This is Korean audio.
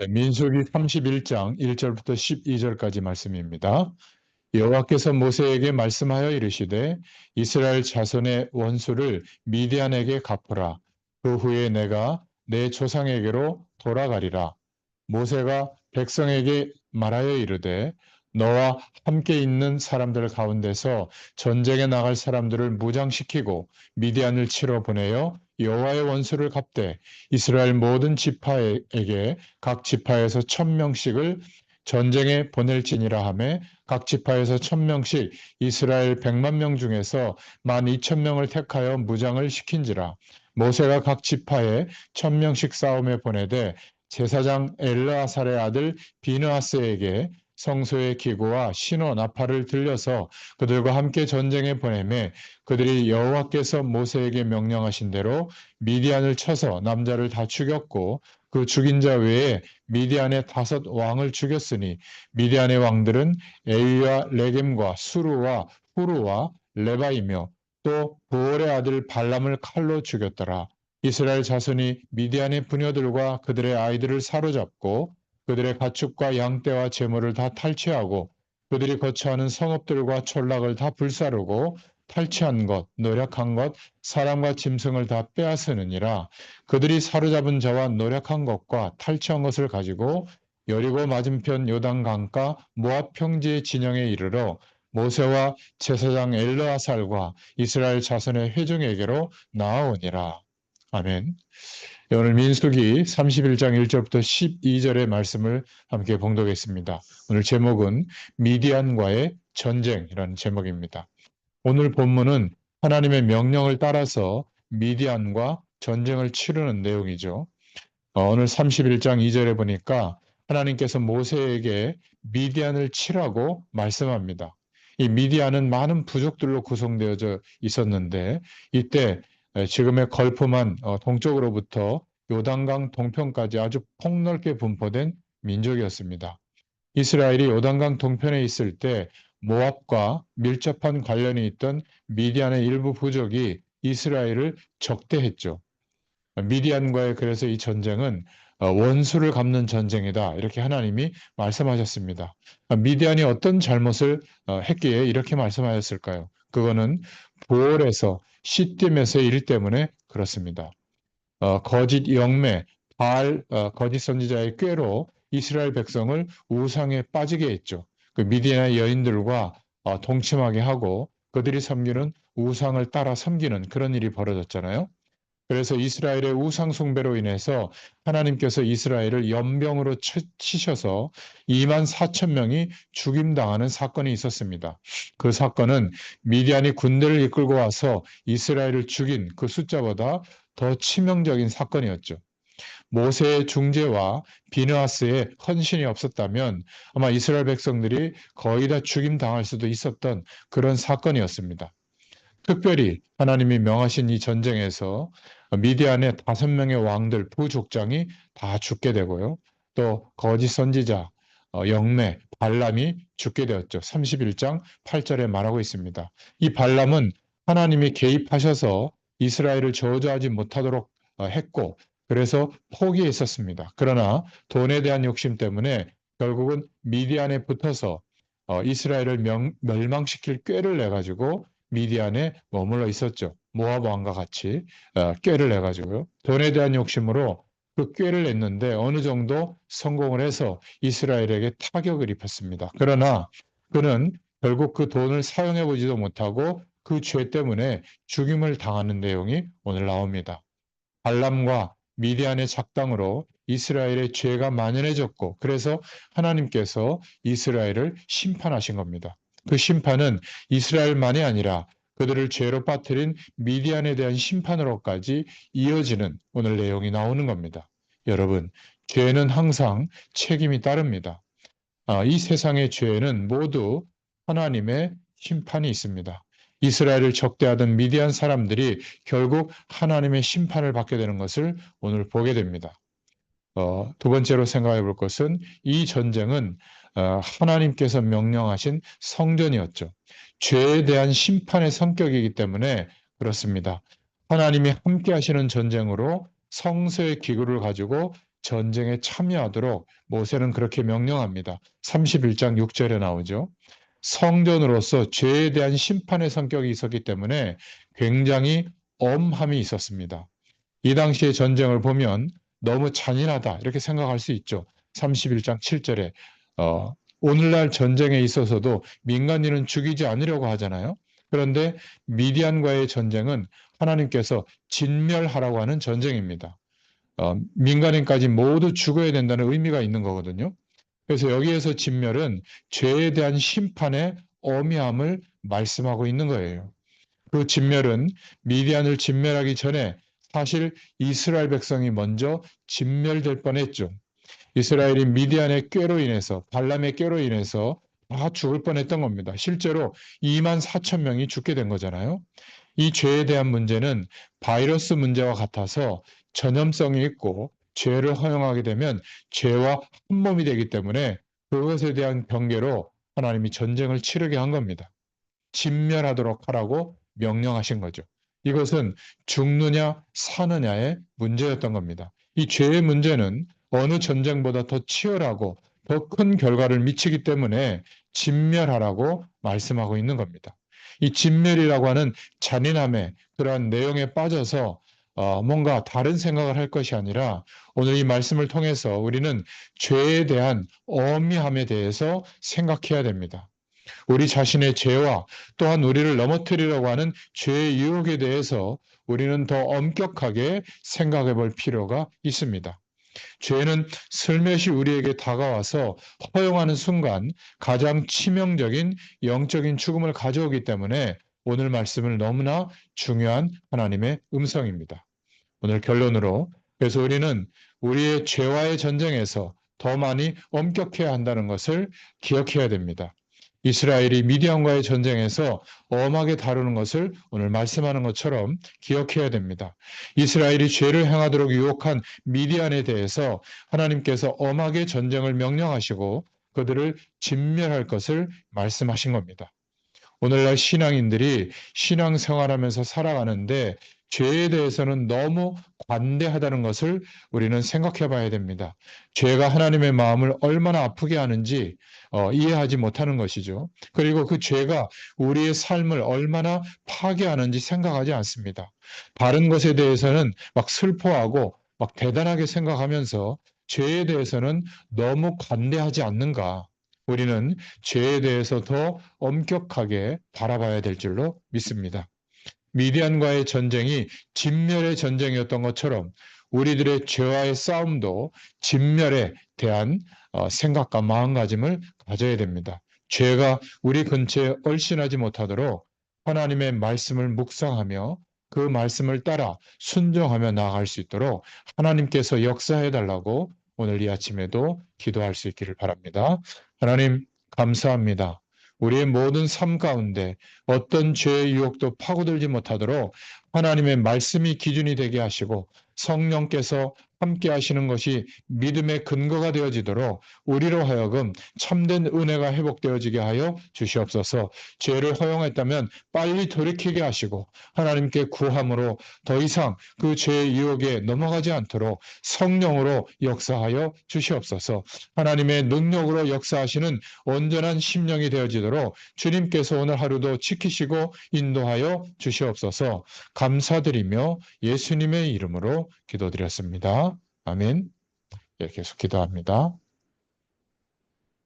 네, 민수기 31장 1절부터 12절까지 말씀입니다. 여호와께서 모세에게 말씀하여 이르시되 이스라엘 자손의 원수를 미디안에게 갚으라. 그 후에 내가 내 조상에게로 돌아가리라. 모세가 백성에게 말하여 이르되 너와 함께 있는 사람들 가운데서 전쟁에 나갈 사람들을 무장시키고 미디안을 치러 보내어 여호와의 원수를 갚되 이스라엘 모든 지파에게 각 지파에서 천 명씩을 전쟁에 보낼지니라 하매 각 지파에서 천 명씩 이스라엘 백만 명 중에서 만 이천 명을 택하여 무장을 시킨지라. 모세가 각 지파에 천 명씩 싸움에 보내되 제사장 엘르아살의 아들 비느하스에게 성소의 기구와 신호 나팔을 들려서 그들과 함께 전쟁에 보내매 그들이 여호와께서 모세에게 명령하신 대로 미디안을 쳐서 남자를 다 죽였고 그 죽인 자 외에 미디안의 다섯 왕을 죽였으니 미디안의 왕들은 에위와 레겜과 수루와 후루와 레바이며 또 부올의 아들 발람을 칼로 죽였더라. 이스라엘 자손이 미디안의 부녀들과 그들의 아이들을 사로잡고 그들의 가축과 양떼와 재물을 다 탈취하고 그들이 거처하는 성읍들과 촌락을 다 불사르고 탈취한 것, 노력한 것, 사람과 짐승을 다 빼앗으느니라. 그들이 사로잡은 자와 노력한 것과 탈취한 것을 가지고 여리고 맞은편 요단 강가 모압 평지의 진영에 이르러 모세와 제사장 엘르아살과 이스라엘 자손의 회중에게로 나아오니라. 아멘. 네, 오늘 민수기 31장 1절부터 12절의 말씀을 함께 봉독했습니다. 오늘 제목은 미디안과의 전쟁이라는 제목입니다. 오늘 본문은 하나님의 명령을 따라서 미디안과 전쟁을 치르는 내용이죠. 어, 오늘 31장 2절에 보니까 하나님께서 모세에게 미디안을 치라고 말씀합니다. 이 미디안은 많은 부족들로 구성되어져 있었는데 이때 지금의 걸프만 어, 동쪽으로부터 요단강 동편까지 아주 폭넓게 분포된 민족이었습니다. 이스라엘이 요단강 동편에 있을 때 모압과 밀접한 관련이 있던 미디안의 일부 부족이 이스라엘을 적대했죠. 미디안과의 그래서 이 전쟁은 어, 원수를 갚는 전쟁이다. 이렇게 하나님이 말씀하셨습니다. 미디안이 어떤 잘못을 어, 했기에 이렇게 말씀하셨을까요? 그거는 부월에서 시딤에서의 일 때문에 그렇습니다. 어, 거짓 영매, 바알 어, 거짓 선지자의 꾀로 이스라엘 백성을 우상에 빠지게 했죠. 그 미디안 여인들과 어, 동침하게 하고 그들이 섬기는 우상을 따라 섬기는 그런 일이 벌어졌잖아요. 그래서 이스라엘의 우상 숭배로 인해서 하나님께서 이스라엘을 연병으로 치셔서 2만 4천 명이 죽임당하는 사건이 있었습니다. 그 사건은 미디안이 군대를 이끌고 와서 이스라엘을 죽인 그 숫자보다 더 치명적인 사건이었죠. 모세의 중재와 비느하스의 헌신이 없었다면 아마 이스라엘 백성들이 거의 다 죽임 당할 수도 있었던 그런 사건이었습니다. 특별히 하나님이 명하신 이 전쟁에서 미디안의 다섯 명의 왕들 부족장이 다 죽게 되고요. 또 거짓 선지자 어, 영매 발람이 죽게 되었죠. 31장 8절에 말하고 있습니다. 이 발람은 하나님이 개입하셔서 이스라엘을 저주하지 못하도록 어, 했고 그래서 포기했었습니다. 그러나 돈에 대한 욕심 때문에 결국은 미디안에 붙어서 어, 이스라엘을 명, 멸망시킬 꾀를 내 가지고 미디안에 머물러 있었죠. 모압 왕과 같이 어, 꾀를 내 가지고요. 돈에 대한 욕심으로 그 꾀를 냈는데 어느 정도 성공을 해서 이스라엘에게 타격을 입혔습니다. 그러나 그는 결국 그 돈을 사용해 보지도 못하고 그 죄 때문에 죽임을 당하는 내용이 오늘 나옵니다. 발람과 미디안의 작당으로 이스라엘의 죄가 만연해졌고 그래서 하나님께서 이스라엘을 심판하신 겁니다. 그 심판은 이스라엘만이 아니라 그들을 죄로 빠뜨린 미디안에 대한 심판으로까지 이어지는 오늘 내용이 나오는 겁니다. 여러분, 죄는 항상 책임이 따릅니다. 아, 이 세상의 죄는 모두 하나님의 심판이 있습니다. 이스라엘을 적대하던 미디안 사람들이 결국 하나님의 심판을 받게 되는 것을 오늘 보게 됩니다. 어, 두 번째로 생각해 볼 것은 이 전쟁은 어, 하나님께서 명령하신 성전이었죠. 죄에 대한 심판의 성격이기 때문에 그렇습니다. 하나님이 함께 하시는 전쟁으로 성서의 기구를 가지고 전쟁에 참여하도록 모세는 그렇게 명령합니다. 31장 6절에 나오죠. 성전으로서 죄에 대한 심판의 성격이 있었기 때문에 굉장히 엄함이 있었습니다. 이 당시의 전쟁을 보면 너무 잔인하다 이렇게 생각할 수 있죠. 31장 7절에 어, 오늘날 전쟁에 있어서도 민간인은 죽이지 않으려고 하잖아요. 그런데 미디안과의 전쟁은 하나님께서 진멸하라고 하는 전쟁입니다. 어, 민간인까지 모두 죽어야 된다는 의미가 있는 거거든요. 그래서 여기에서 진멸은 죄에 대한 심판의 어미함을 말씀하고 있는 거예요. 그 진멸은 미디안을 진멸하기 전에 사실 이스라엘 백성이 먼저 진멸될 뻔했죠. 이스라엘이 미디안의 꾀로 인해서 발람의 꾀로 인해서 다 죽을 뻔했던 겁니다. 실제로 2만 4천 명이 죽게 된 거잖아요. 이 죄에 대한 문제는 바이러스 문제와 같아서 전염성이 있고 죄를 허용하게 되면 죄와 한 몸이 되기 때문에 그것에 대한 경계로 하나님이 전쟁을 치르게 한 겁니다. 진멸하도록 하라고 명령하신 거죠. 이것은 죽느냐 사느냐의 문제였던 겁니다. 이 죄의 문제는 어느 전쟁보다 더 치열하고 더 큰 결과를 미치기 때문에 진멸하라고 말씀하고 있는 겁니다. 이 진멸이라고 하는 잔인함의 그러한 내용에 빠져서 어, 뭔가 다른 생각을 할 것이 아니라 오늘 이 말씀을 통해서 우리는 죄에 대한 어미함에 대해서 생각해야 됩니다. 우리 자신의 죄와 또한 우리를 넘어뜨리려고 하는 죄의 유혹에 대해서 우리는 더 엄격하게 생각해 볼 필요가 있습니다. 죄는 슬며시 우리에게 다가와서 허용하는 순간 가장 치명적인 영적인 죽음을 가져오기 때문에 오늘 말씀을 너무나 중요한 하나님의 음성입니다. 오늘 결론으로 그래서 우리는 우리의 죄와의 전쟁에서 더 많이 엄격해야 한다는 것을 기억해야 됩니다. 이스라엘이 미디안과의 전쟁에서 엄하게 다루는 것을 오늘 말씀하는 것처럼 기억해야 됩니다. 이스라엘이 죄를 행하도록 유혹한 미디안에 대해서 하나님께서 엄하게 전쟁을 명령하시고 그들을 진멸할 것을 말씀하신 겁니다. 오늘날 신앙인들이 신앙생활하면서 살아가는데 죄에 대해서는 너무 관대하다는 것을 우리는 생각해 봐야 됩니다. 죄가 하나님의 마음을 얼마나 아프게 하는지 어, 이해하지 못하는 것이죠. 그리고 그 죄가 우리의 삶을 얼마나 파괴하는지 생각하지 않습니다. 다른 것에 대해서는 막 슬퍼하고 막 대단하게 생각하면서 죄에 대해서는 너무 관대하지 않는가. 우리는 죄에 대해서 더 엄격하게 바라봐야 될 줄로 믿습니다. 미디안과의 전쟁이 진멸의 전쟁이었던 것처럼 우리들의 죄와의 싸움도 진멸에 대한 어, 생각과 마음가짐을 가져야 됩니다. 죄가 우리 근처에 얼씬하지 못하도록 하나님의 말씀을 묵상하며 그 말씀을 따라 순종하며 나아갈 수 있도록 하나님께서 역사해 달라고 오늘 이 아침에도 기도할 수 있기를 바랍니다. 하나님 감사합니다. 우리의 모든 삶 가운데 어떤 죄의 유혹도 파고들지 못하도록 하나님의 말씀이 기준이 되게 하시고 성령께서 함께 하시는 것이 믿음의 근거가 되어지도록 우리로 하여금 참된 은혜가 회복되어지게 하여 주시옵소서. 죄를 허용했다면 빨리 돌이키게 하시고 하나님께 구함으로 더 이상 그 죄의 유혹에 넘어가지 않도록 성령으로 역사하여 주시옵소서. 하나님의 능력으로 역사하시는 온전한 심령이 되어지도록 주님께서 오늘 하루도 지키시고 인도하여 주시옵소서. 감사드리며 예수님의 이름으로 기도드렸습니다. 아멘. 예, 계속 기도합니다.